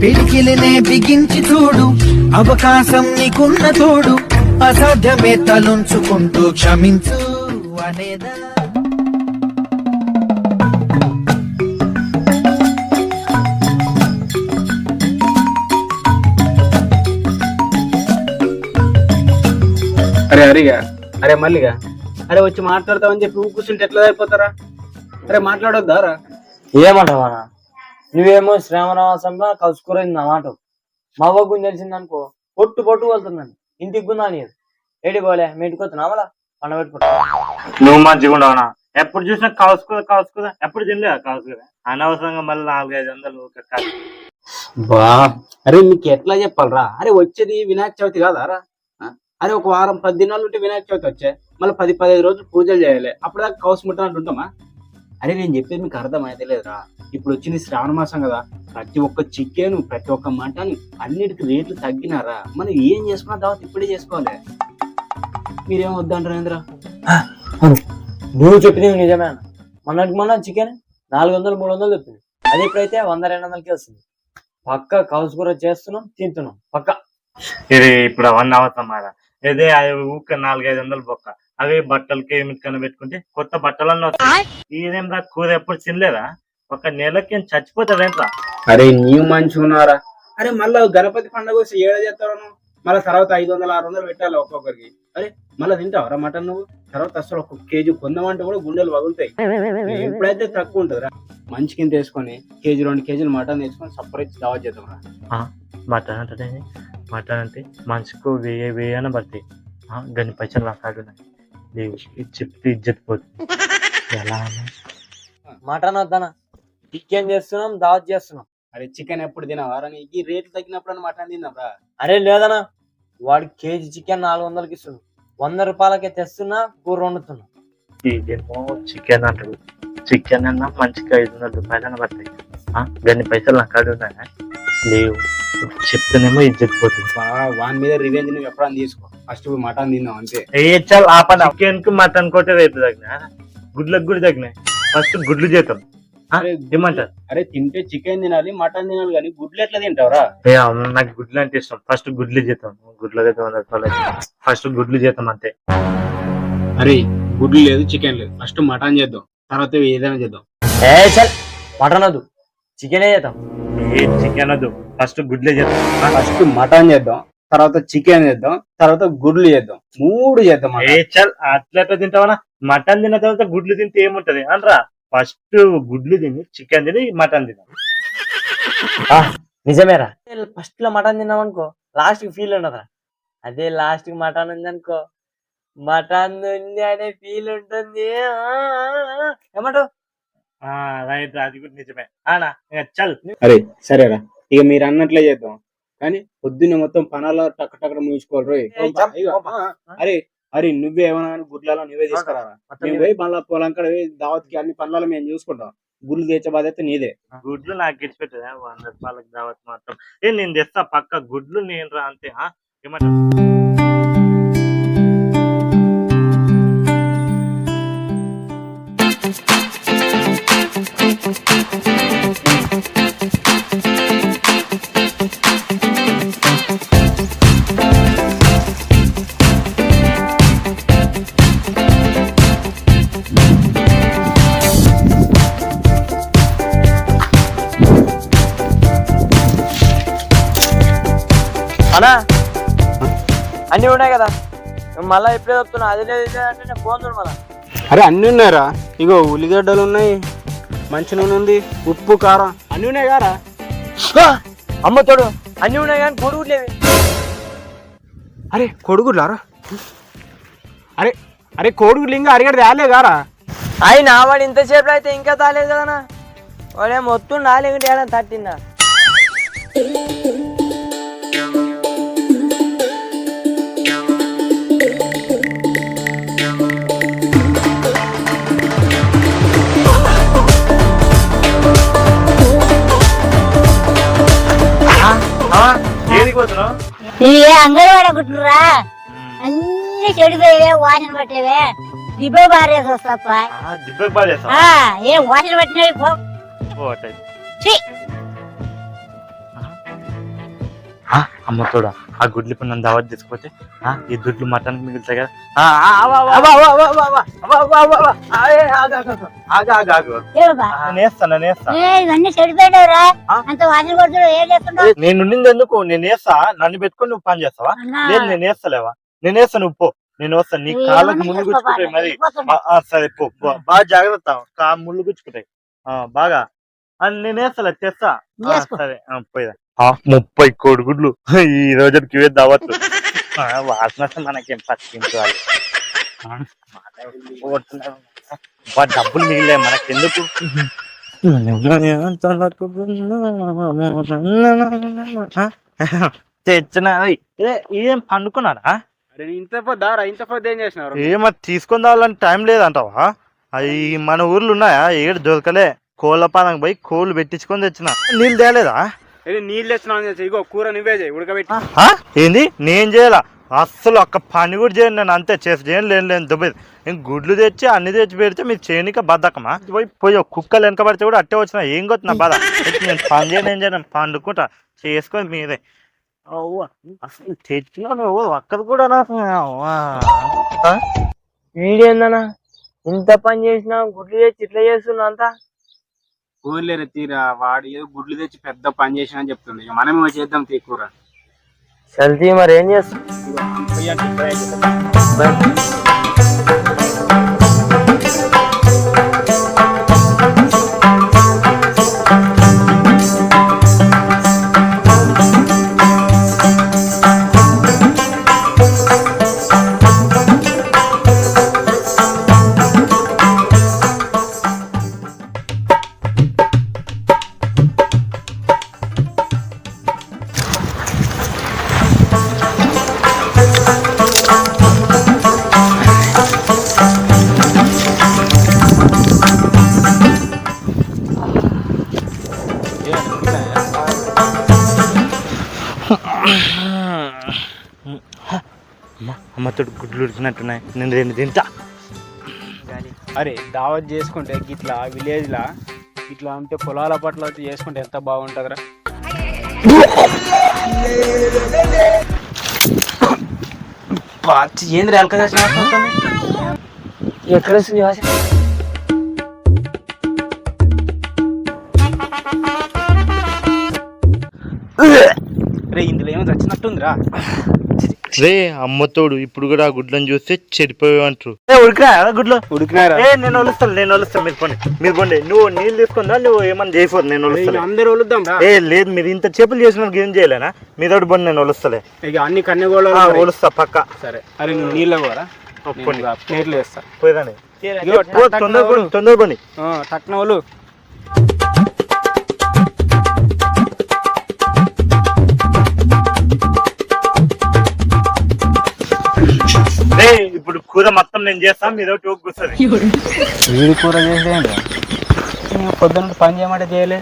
పిడికిలినే బిగించి చూడు అవకాశం నీకున్న తోడు అసాధ్యమే తలుంచుకుంటూ క్షమించు అనేదా. అరే హరిగా. అరే మల్లిగా. అరే వచ్చి మాట్లాడతామని చెప్పి కూర్చుంటే ఎట్లా అయిపోతారా అరే మాట్లాడొద్దా రా? ఏమంటావా? నువ్వేమో శ్రావణవాసంలో కలుసుకురైంది నా మాట. మా అవ్వకు తెలిసింది అనుకో పొట్టు పొట్టు వెళ్తుందని ఇంటికి గుందా నీది? ఏడి పోలే? మీ ఇంటికి వస్తున్నా మళ్ళా? పండ పెట్టుకుంటా. నువ్వు మంచిగా ఉండవనా ఎప్పుడు చూసినా కాసుకుదా కాసుకుదా ఎప్పుడు తినలేదా కాసుకుదా అనవసరంగా మళ్ళీ నాలుగైదు వందలు. బా అరే నీకు ఎట్లా చెప్పాలరా? అరే వచ్చేది వినాయక చవితి కాదా రా ఆ? అరే ఒక వారం పది దినాలు ఉంటే వినాయక చవితి వచ్చే. మళ్ళీ పది పదిహేను రోజులు పూజలు చేయాలి. అప్పుడు దాకా కౌసు ముట్టనట్టు ఉంటామా అరే నేను చెప్పేది మీకు అర్థమైతే లేదురా. ఇప్పుడు వచ్చింది శ్రావణ మాసం కదా. ప్రతి ఒక్క చికెన్ ప్రతి ఒక్క మటన్ అన్నిటికి రేట్లు తగ్గినారా? మనం ఏం చేసుకున్నా తర్వాత ఇప్పుడే చేసుకోవాలి. మీరేం వద్దంటారు ఏంద్రా నువ్వు చెప్పింది నిజమే అన్న. మొన్నటికి మొన్న చికెన్ నాలుగు వందలు మూడు వందలు చెప్పింది అది ఇప్పుడైతే వంద రెండు వందలకి వస్తుంది. పక్క కౌసు కూర చేస్తున్నాం తింటున్నాం. పక్క. ఇది ఇప్పుడు అవన్నీ అవసరం మాట ఇదే అది ఊక నాలుగైదు వందలు బొక్క. అవి బట్టలకి ఏమిటికన్నా పెట్టుకుంటే కొత్త బట్టలన్నీ వస్తాయి. ఇదేం రా కూర ఎప్పుడు తినలేదా? ఒక నెలకి చచ్చిపోతుంది ఏంట్రా అరే నీవు మంచిగా ఉన్నారా అరే మళ్ళా గణపతి పండుగ వస్తే ఏడ చేస్తాను మళ్ళీ తర్వాత ఐదు వందలు ఆరు వందలు పెట్టాలి ఒక్కొక్కరికి. అరే మళ్ళీ తింటావరా మటన్ నువ్వు? తర్వాత అసలు ఒక కేజీ కొందామంటే కూడా గుండెలు పగులుతాయి. ఎప్పుడైతే తక్కువ ఉంటుందిరా మంచి కింద వేసుకొని కేజీ రెండు కేజీలు మటన్ వేసుకొని సపరేట్ దావా చేద్దాం రా. మటన్ అంటే మటన్ అంటే మనిషికి వెయ్యి వెయ్యి అని పడతాయి ఆ, గన్ని పైసలు నాకు లేవు ఇది చెప్తే ఇజ్జత్ పోతుంది. ఎలా అన్నా? మటన్ వద్దనా చికెన్ చేస్తున్నాం దావత్ చేస్తున్నాం. అరే చికెన్ ఎప్పుడు తినవారా నీకు ఈ రేట్లు తగ్గినప్పుడు మటన్ తిందాం రా. అరే లేదనా వాడు కేజీ చికెన్ నాలుగు వందలకి ఇస్తున్నాడు. వంద రూపాయలకే తెస్తున్నా కూర వండుతున్నా. ఇదేమో చికెన్ అంటాడు చికెన్ అన్నా మంచిగా ఐదు వందల రూపాయలు పడతాయి. ఆ, గన్ని పైసలు నాకు కాదు లేవు. చెప్తేనేమో ఇజ్జత్ పోతుంది వా- వాని మీద రివెంజ్ నువ్వు ఎప్పుడన్నా తీసుకో. ఫస్ట్ మటన్ తిందాం అంతే. ఏ చాలు ఆపండి. చికెన్కి మటన్ కొట్టే రేపు తగ్గిన? గుడ్లకు కూడా తగ్గినాయి ఫస్ట్ గుడ్లు చేద్దాం. ఆ, అరే ఏమంటారు? అరే తింటే చికెన్ తినాలి మటన్ తినాలి కానీ గుడ్లు ఎట్లా తింటావురా? నాకు గుడ్లు అంటే ఇష్టం. ఫస్ట్ గుడ్లు చేద్దాం. గుడ్లు చేద్దాం ఫస్ట్ గుడ్లు చేద్దాం అంతే. అరే గుడ్లు లేదు చికెన్ లేదు. ఫస్ట్ మటన్ చేద్దాం. తర్వాత ఏదైనా చేద్దాం. ఏ చల్ మటన్ వద్దు. చికెనే చేద్దాం. ఏ చికెన్ వద్దు. ఫస్ట్ గుడ్లే చేద్దాం. ఫస్ట్ మటన్ చేద్దాం. తర్వాత చికెన్ చేద్దాం. తర్వాత గుడ్లు చేద్దాం. మూడు చేద్దాం ఏ. చల్ అట్లా తింటావనా మటన్ తిన్న తర్వాత గుడ్లు తింటే ఏముంటది? అనరా? ఫస్ట్ గుడ్లు తిని చికెన్ తిని మటన్ తిని. ఆ, నిజమేరా. ఫస్ట్లో మటన్ తిన్నాం అనుకో లాస్ట్కి ఫీల్ ఉండదురా. అదే లాస్ట్కి మటన్ ఉంది అనుకో. మటన్ ఉంది అనే ఫీల్ ఉంటుంది. ఏమంటావు? రైట్ అది కూడా నిజమే. ఆనా చల్. అరే సరేరా. ఇక మీరు అన్నట్లే చేద్దాం. కానీ పొద్దున్న మొత్తం పనాల టక్ టక్ ముగించుకోవాలి రోయ్. అరే అరే నువ్వే ఏమన్నా కానీ గుడ్లలో నువ్వే తీసుకురా మేము పోయి మళ్ళీ పొలం కాడ దావత్కి అన్ని పనులలో మేము చూసుకుంటాం. గుడ్లు తెచ్చే బాధ్యత నీదే. గుడ్లు నాకు గెలిచిపెట్టదా వంద రూపాయలకు దావత్ మాత్రం. ఏ నేను తెస్తా పక్క గుడ్లు నేను రా అంతే ఆ? అనా అన్ని ఉన్నాయి కదా. మళ్ళా ఎప్పుడే చెప్తున్నా అది లేదు ఇది లేదు అంటే నేను ఫోన్ చూడు మళ్ళా. అరే అన్ని ఉన్నాయరా. ఇగో ఉల్లిగడ్డలు ఉన్నాయి మంచి నూనె ఉంది ఉప్పు కారం అన్ని ఉన్నాయి కారా? అమ్మ తోడు అన్ని ఉన్నాయి కానీ కొడుకు లేవి అరే కొడుగులారా అరే అరే కోడుగులు ఇంకా అరిగడ తేలే గారా ఆయన వాడు ఇంతసేపు అయితే ఇంకా తాలేదు కదనా వాడే మొత్తం నాలుగు ఏడా తట్టిందా ఇవే అంగన్వాడ గుట్టురా అన్ని చెడిపోయేవే వాసన పట్టేవే. దిబ్బ బారేసి వస్తాప్ప చేస్తావా? ఆ, ఏ వాసన పట్టినవి పో. అమ్మ తోడ ఆ గుడ్లు నన్ను దావత్ తీసుకుపోతే ఈ దుడ్లు మటానికి మిగులుతాయి కదా నేను ఎందుకు నేను వేస్తా నన్ను పెట్టుకుని నువ్వు పని చేస్తావా లేదు నేను వేస్తలేవా నేను వేస్తా నువ్వు పో నేను వస్తా నీ కాళ్ళకి ముళ్ళు గుచ్చుకుంటాయి మరి సరే పో బాగా జాగ్రత్త కా ముళ్ళు గుచ్చుకుంటాయి బాగా నేను వేస్తా తెస్తా సరే పోయిదా ముప్పై కోడిగుడ్లు ఈ రోజుకి ఇవే ఆ, వాసన మనకేం పట్టించాలి డబ్బులు మిగిలే మనకెందుకు? తెచ్చిన ఏం పండుకున్నారా ఇంత దారా ఇంత ఏం చేసినారు? ఏమో తీసుకొని రావాలని టైం లేదంటావా? అవి మన ఊర్లో ఉన్నాయా? ఏడు దొరకలే. కోళ్ళ పాదం పోయి కోళ్ళు పెట్టించుకొని తెచ్చిన. నీళ్ళు తేలేదా? నీళ్ళు తెచ్చినావు చేసి ఇగో కూర నువ్వే చేయి ఉడకబెట్టి. ఆ? ఏంది? నేను చేయాల? అస్సలు ఒక్క పని కూడా చేయను నేను అంతే. చేసి చేయను లేని లేని దుబ్బేది. ఇంక గుడ్లు తెచ్చి అన్ని తెచ్చి పెడితే మీరు చేయనిక బద్దకమా? పోయి పోయి కుక్కలు వెనక పడితే కూడా అట్టే వచ్చిన. ఏం కొత్త నా బాధ? నేను పని చేయను ఏం చేయను పండుకుంటా. చేసుకొని అవ్వ అసలు తెచ్చినా నువ్వు ఒక్కది కూడా నాకు ఇంత పని చేసినా గుడ్లు చేసి ఇట్లా చేస్తున్నా అంతా? ఊర్లేరు తీరా వాడు ఏదో గుడ్లు తెచ్చి పెద్ద పని చేసిన అని చెప్తుంది. ఇక మనమే చేద్దాం తీ కూర. చల్తీ మరి ఏం చేస్తాం చేద్దాం. అమ్మతోడు గుడ్లు ఉడికినట్టున్నాయి నేను రెండు తింటా అరే దావత్ చేసుకుంటే గిట్లా విలేజ్ లా ఇట్లా అంటే పొలాల పట్ల చేసుకుంటే ఎంత బాగుంటుందిరా ఏంద్ర ఎక్కడ వస్తుంది? రే ఇందులో ఏమో చచ్చినట్టుందిరా రే అమ్మతోడు ఇప్పుడు కూడా ఆ గుడ్లను చూస్తే చెడిపోయావంటారు ఉడికినా గుడ్లు? ఉడికినారా ఏ నేను వలుస్తాను నేను వలుస్తాను మీరు పోండి మీరు పోండి. నువ్వు నీళ్ళు తీసుకుందా నువ్వు ఏమన్నా చేయకూడదు నేను వలుస్తాను అందరు వలుద్దాం రా. ఏ లేదు మీరు ఇంత చేపలు చేసిన ఏం చేయలేనా? మీతోటి పోండి నేను వలుస్తలే ఇక అన్ని కన్నెగోళ్ళు ఆ, వలుస్తా పక్క. సరే అరే నువ్వు నీళ్ళ కూడా ప్లేట్లు వేస్తా. పోయిరాని ఇగో, పో, టక్ తొందర పోండి తొందర పోండి. ఆ, టక్న వాళ్ళు అరే ఇప్పుడు కూర మొత్తం నేను చేస్తాను మీద ఒకటి కూర్చొని వీడి కూర చేసేయండి. పొద్దున్న పని చేయమంటే చేయలే.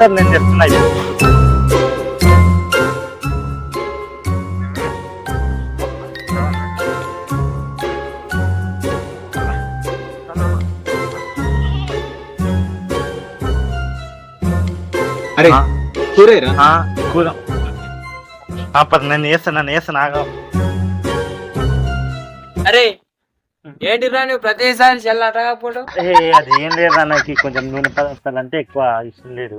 కూర్చొని నేను చెప్తున్నా. అరే. కూరేరా? కూర. పద నేను వేస్తాను నన్ను వేస్తాను ఆగా అరే ఏంటిరా నువ్వు ప్రతిసారి చెల్లటకపోవడం ఏ అది ఏం లేదు నాకు కొంచెం నూనె పదార్థాలు అంటే ఎక్కువ ఇష్టం లేదు.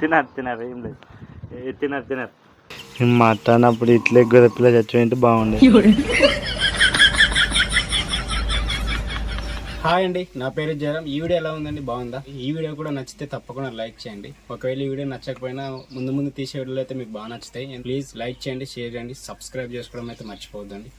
తినరు తినరు ఏం లేదు. ఏ, తినరు తినరు మటన్ అప్పుడు ఇట్లే గొర్రెపిల్ల చచ్చిపోయింటే బాగుండే. హాయ్ అండి నా పేరు జయరామ్. ఈ వీడియో ఎలా ఉందండి? బాగుందా? ఈ వీడియో కూడా నచ్చితే తప్పకుండా లైక్ చేయండి. ఒకవేళ ఈ వీడియో నచ్చకపోయినా ముందు ముందు తీసే వీడియోలు అయితే మీకు బాగా నచ్చుతాయి. ప్లీజ్ లైక్ చేయండి షేర్ చేయండి సబ్స్క్రైబ్ చేసుకోవడం అయితే మర్చిపోవద్దండి.